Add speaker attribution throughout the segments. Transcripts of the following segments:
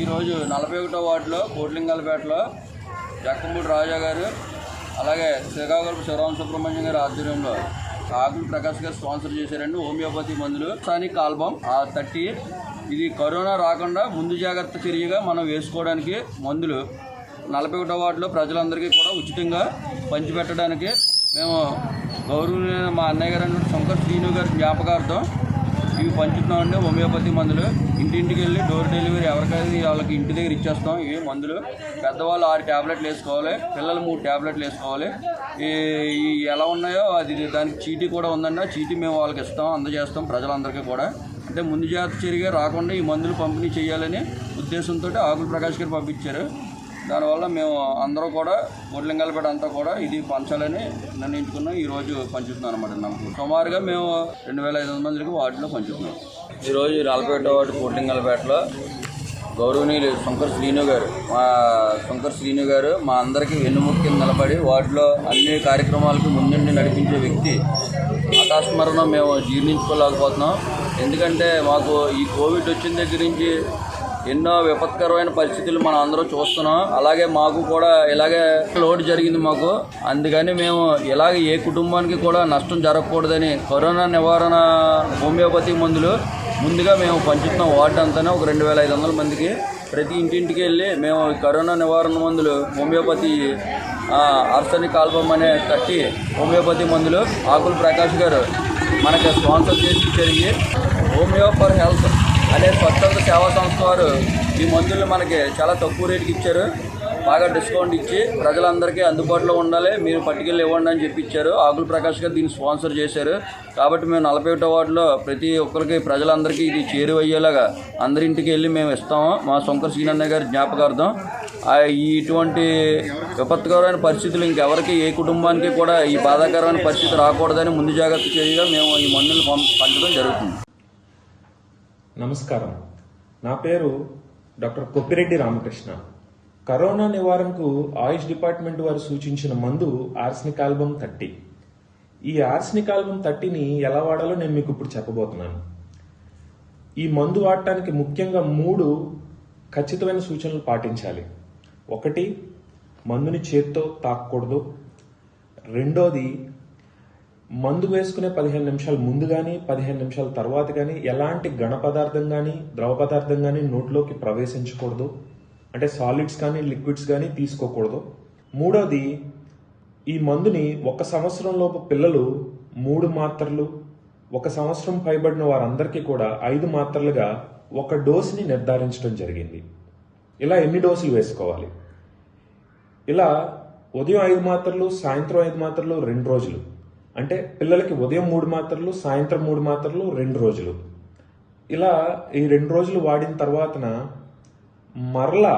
Speaker 1: ఈరోజు నలభై ఒకటో వార్డులో కోట్లింగాలపేటలో జక్కంపూడి రాజా గారు అలాగే శ్రీకాకుళం శివరామ సుబ్రహ్మణ్యం గారి ఆధ్వర్యంలో ఆకులు ప్రకాష్ గారు స్పాన్సర్ చేశారండి. హోమియోపతి మందులు సానిక్ ఆల్బమ్ ఆ థర్టీ ఇది కరోనా రాకుండా ముందు జాగ్రత్త చర్యగా మనం వేసుకోవడానికి మందులు. నలభై ఒకటో వార్డులో ప్రజలందరికీ కూడా ఉచితంగా పంచిపెట్టడానికి మేము గౌరవనీయ మా అన్నయ్య గారు శంకర్ శ్రీను గారి జ్ఞాపకార్థం ఇవి పంచుతున్నామండి. హోమియోపతి మందులు. ఇంటింటికి వెళ్ళి డోర్ డెలివరీ ఎవరికైతే వాళ్ళకి ఇంటి దగ్గర ఇచ్చేస్తాం. ఇవి మందులు. పెద్దవాళ్ళు ఆరు ట్యాబ్లెట్లు వేసుకోవాలి. పిల్లలు మూడు ట్యాబ్లెట్లు వేసుకోవాలి. ఈ ఎలా ఉన్నాయో అది దానికి చీటీ కూడా ఉందండి. ఆ చీటీ మేము వాళ్ళకి ఇస్తాం అందజేస్తాం ప్రజలందరికీ కూడా. అంటే ముందు జాగ్రత్త చర్యగా రాకుండా ఈ మందులు పంపిణీ చేయాలని ఉద్దేశంతో ఆకుల ప్రకాష్ గారు పంపించారు. దానివల్ల మేము అందరూ కూడా గొడ్లింగలపేట అంతా కూడా ఇది పంచాలని నిర్ణయించుకున్నాం. ఈరోజు పంచుతున్నాం అనమాట నమ్మకం. సుమారుగా మేము రెండు వేల ఐదు వందల మందికి వార్డులో పంచుతున్నాం ఈరోజు రాలపేట వార్డు గొడ్లింగలపేటలో గౌరవనీయులు శంకర్ శ్రీను గారు మా శంకర్ శ్రీను గారు మా అందరికీ వెన్నుముక్కి నిలబడి వాటిలో అన్ని కార్యక్రమాలకు ముందుండి నడిపించే వ్యక్తి. హఠాస్మరణం మేము జీర్ణించుకోలేకపోతున్నాం. ఎందుకంటే మాకు ఈ కోవిడ్ వచ్చిన దగ్గర నుంచి ఎన్నో విపత్కరమైన పరిస్థితులు మనం అందరూ చూస్తున్నాం. అలాగే మాకు కూడా ఇలాగే లోటు జరిగింది మాకు. అందుకని మేము ఇలాగ ఏ కుటుంబానికి కూడా నష్టం జరగకూడదని కరోనా నివారణ హోమియోపతి మందులు ముందుగా మేము పంచుతున్నాం. వార్డు అంతానే ఒక రెండు వేల ఐదు వందల మందికి. ప్రతి ఇంటింటికి వెళ్ళి మేము కరోనా నివారణ మందులు హోమియోపతి అర్సని కాల్పం అనే కట్టి హోమియోపతి మందులు. ఆకుల ప్రకాష్ గారు మనకి స్పాన్సర్ చేసి జరిగి హోమియో ఫర్ హెల్త్. అనే స్వచ్ఛంద సేవా సంస్థ వారు ఈ మందులు మనకి చాలా తక్కువ రేటుకి ఇచ్చారు. బాగా డిస్కౌంట్ ఇచ్చి ప్రజలందరికీ అందుబాటులో ఉండాలి. మీరు పట్టుకెళ్ళి ఇవ్వండి అని చెప్పి ఇచ్చారు. ఆకుల ప్రకాష్ గారు దీన్ని స్పాన్సర్ చేశారు. కాబట్టి మేము నలభై ఒకటో వార్డులో ప్రతి ఒక్కరికి ప్రజలందరికీ ఇది చేరువయ్యేలాగా అందరింటికి వెళ్ళి మేము ఇస్తాము. మా శంకర్ సీనన్న గారి జ్ఞాపకార్థం. ఇటువంటి విపత్కరమైన పరిస్థితులు ఇంకెవరికి ఏ కుటుంబానికి కూడా ఈ బాధాకరమైన పరిస్థితి రాకూడదని ముందు జాగ్రత్త చేయగా మేము ఈ మందులు పం- పంచడం జరుగుతుంది.
Speaker 2: నమస్కారం. నా పేరు డాక్టర్ కొప్పిరెడ్డి రామకృష్ణ. కరోనా నివారణకు ఆయుష్ డిపార్ట్మెంట్ వారు సూచించిన మందు ఆర్స్నిక్ ఆల్బమ్ థర్టీ. ఈ ఆర్స్నిక్ ఆల్బమ్ థర్టీని ఎలా వాడాలో నేను మీకు ఇప్పుడు చెప్పబోతున్నాను. ఈ మందు వాడటానికి ముఖ్యంగా మూడు ఖచ్చితమైన సూచనలు పాటించాలి. ఒకటి మందుని చేత్తో తాకూడదు రెండోది మందు వేసుకునే పదిహేను నిమిషాల ముందు కానీ పదిహేను నిమిషాల తర్వాత కానీ ఎలాంటి ఘన పదార్థం కానీ ద్రవ పదార్థం కానీ నోట్లోకి ప్రవేశించకూడదు. అంటే సాలిడ్స్ కానీ లిక్విడ్స్ కానీ తీసుకోకూడదు. మూడోది ఈ మందుని ఒక సంవత్సరం లోపు పిల్లలు మూడు మాత్రలు ఒక సంవత్సరం పైబడిన వారందరికీ కూడా ఐదు మాత్రలుగా ఒక డోసుని నిర్ధారించడం జరిగింది. ఇలా ఎన్ని డోసులు వేసుకోవాలి? ఇలా ఉదయం ఐదు మాత్రలు సాయంత్రం ఐదు మాత్రలు రెండు రోజులు. అంటే పిల్లలకి ఉదయం మూడు మాత్రలు సాయంత్రం మూడు మాత్రలు రెండు రోజులు. ఇలా ఈ రెండు రోజులు వాడిన తర్వాతన మరలా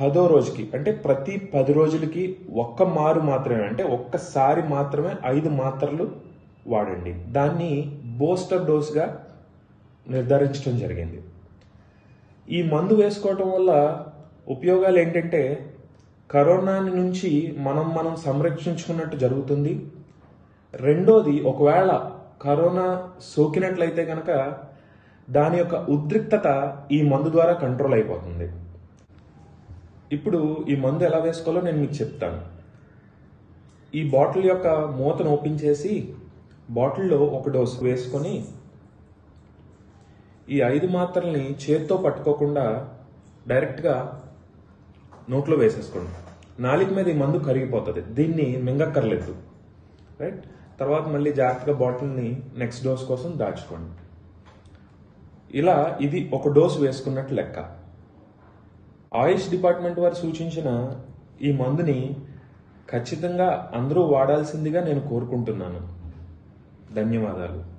Speaker 2: పదో రోజుకి అంటే ప్రతి పది రోజులకి ఒక్క మారు మాత్రమే అంటే ఒక్కసారి మాత్రమే ఐదు మాత్రలు వాడండి. దాన్ని బూస్టర్ డోస్గా నిర్ధారించడం జరిగింది. ఈ మందు వేసుకోవటం వల్ల ఉపయోగాలు ఏంటంటే కరోనా నుంచి మనం మనం సంరక్షించుకున్నట్టు జరుగుతుంది. రెండోది ఒకవేళ కరోనా సోకినట్లయితే కనుక దాని యొక్క ఉద్రిక్తత ఈ మందు ద్వారా కంట్రోల్ అయిపోతుంది. ఇప్పుడు ఈ మందు ఎలా వేసుకోవాలో నేను మీకు చెప్తాను. ఈ బాటిల్ యొక్క మూతను ఓపెన్ చేసి బాటిల్లో ఒక డోస్ వేసుకొని ఈ ఐదు మాత్రల్ని చేత్తో పట్టుకోకుండా డైరెక్ట్గా నోట్లో వేసేసుకోండి. నాలుగు మీద ఈ మందు కరిగిపోతుంది. దీన్ని మింగక్కర్లేదు. రైట్? తర్వాత మళ్ళీ జాగ్రత్తగా బాటిల్ని నెక్స్ట్ డోస్ కోసం దాచుకోండి. ఇలా ఇది ఒక డోస్ వేసుకున్నట్టు లెక్క. ఆయుష్ డిపార్ట్మెంట్ వారు సూచించిన ఈ మందుని ఖచ్చితంగా అందరూ వాడాల్సిందిగా నేను కోరుకుంటున్నాను. ధన్యవాదాలు.